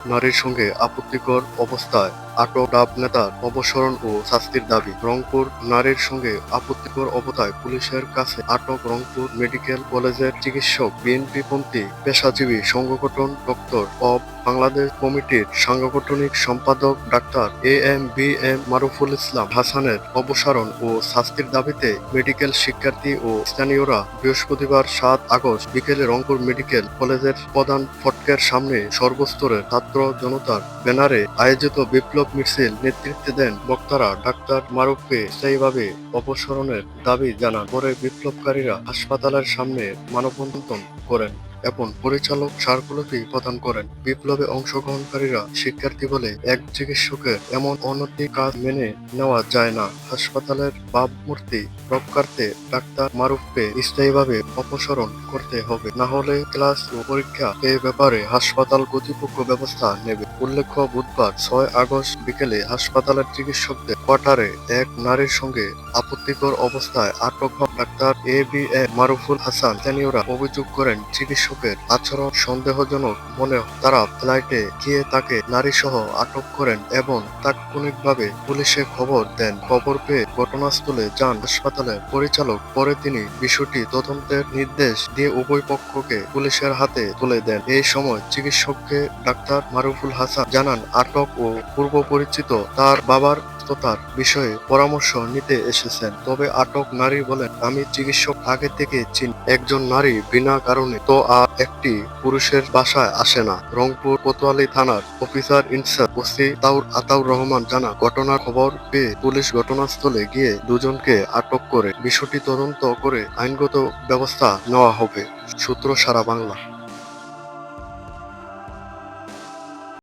নারীর সঙ্গে আপত্তিকর অবস্থায় আটক ডাব নেতার অপসারণ ও শাস্তির দাবি। রংপুর নারীর সঙ্গে আপত্তিকর অবস্থায় পুলিশের কাছে আটক রংপুর মেডিকেল কলেজের চিকিৎসক বিএনপিপন্থী পেশাজীবী সংগঠন ডক্টর অব বাংলাদেশ কমিটির সাংগঠনিক সম্পাদক doctor A M B M Maruful Islam হাসানের অপসারণ ও শাস্তির দাবিতে মেডিকেল শিক্ষার্থী ও স্থানীয়রা বৃহস্পতিবার সাত আগস্ট বিকেলে রংপুর মেডিকেল কলেজের প্রধান ফটকের সামনে সর্বস্তরের ছাত্র জনতার ব্যানারে আয়োজিত বিপ্লব মিছিল নেতৃত্বে দেন বক্তারা ডাক্তার মারুফকে সেইভাবে অপসারণের দাবি জানান। পরে বিপ্লবকারীরা হাসপাতালের সামনে মানববন্ধন করেন। এবং পরিচালক স্মারকলিপি প্রদান করেন। বিপ্লবে অংশগ্রহণকারীরা শিক্ষার্থী বলে এক চিকিৎসকের এমন অনৈতিক কাজ মেনে নেওয়া যায় না। হাসপাতালের ভাবমূর্তি রক্ষার্থে ডাক্তার মারুফকে স্থায়ীভাবে অপসারণ করতে হবে, না হলে ক্লাস ও পরীক্ষা এ ব্যাপারে হাসপাতাল কর্তৃপক্ষ ব্যবস্থা নেবে। উল্লেখ্য, বুধবার ছয় আগস্ট বিকেলে হাসপাতালের চিকিৎসকদের কোয়ার্টারে এক নারীর সঙ্গে আপত্তিকর অবস্থায় আটক doctor A B A Maruful Hasan. স্থানীয়রা অভিযোগ করেন চিকিৎসকের আচরণ সন্দেহজনক মনে তারা ফ্লাইটে গিয়ে তাকে নারী সহ আটক করেন এবং তাৎক্ষণিকভাবে পুলিশে খবর দেন। খবর পেয়ে ঘটনাস্থলে যান হাসপাতালের পরিচালক। পরে তিনি বিষয়টি তদন্তের নির্দেশ দিয়ে উভয় পক্ষকে পুলিশের হাতে তুলে দেন। এই সময় চিকিৎসককে ডাক্তার মারুফুল হাসান জানান, আটক ও পূর্ব পরিচিত তার বাবার সুস্থতার বিষয়ে পরামর্শ নিতে এসেছেন। তবে আটক নারী বলেন, আমি চিকিৎসক আগে থেকে চিনি। একজন নারী বিনা কারণে তো আর একটি পুরুষের বাসায় আসে না। রংপুর কোতোয়ালি থানার অফিসার ইনচার্জ ওসি তাউর আতাউর রহমান জানা ঘটনার খবর পেয়ে পুলিশ ঘটনাস্থলে গিয়ে দুজনকে আটক করে। বিষয়টি তদন্ত করে আইনগত ব্যবস্থা নেওয়া হবে। সূত্র সারা বাংলা।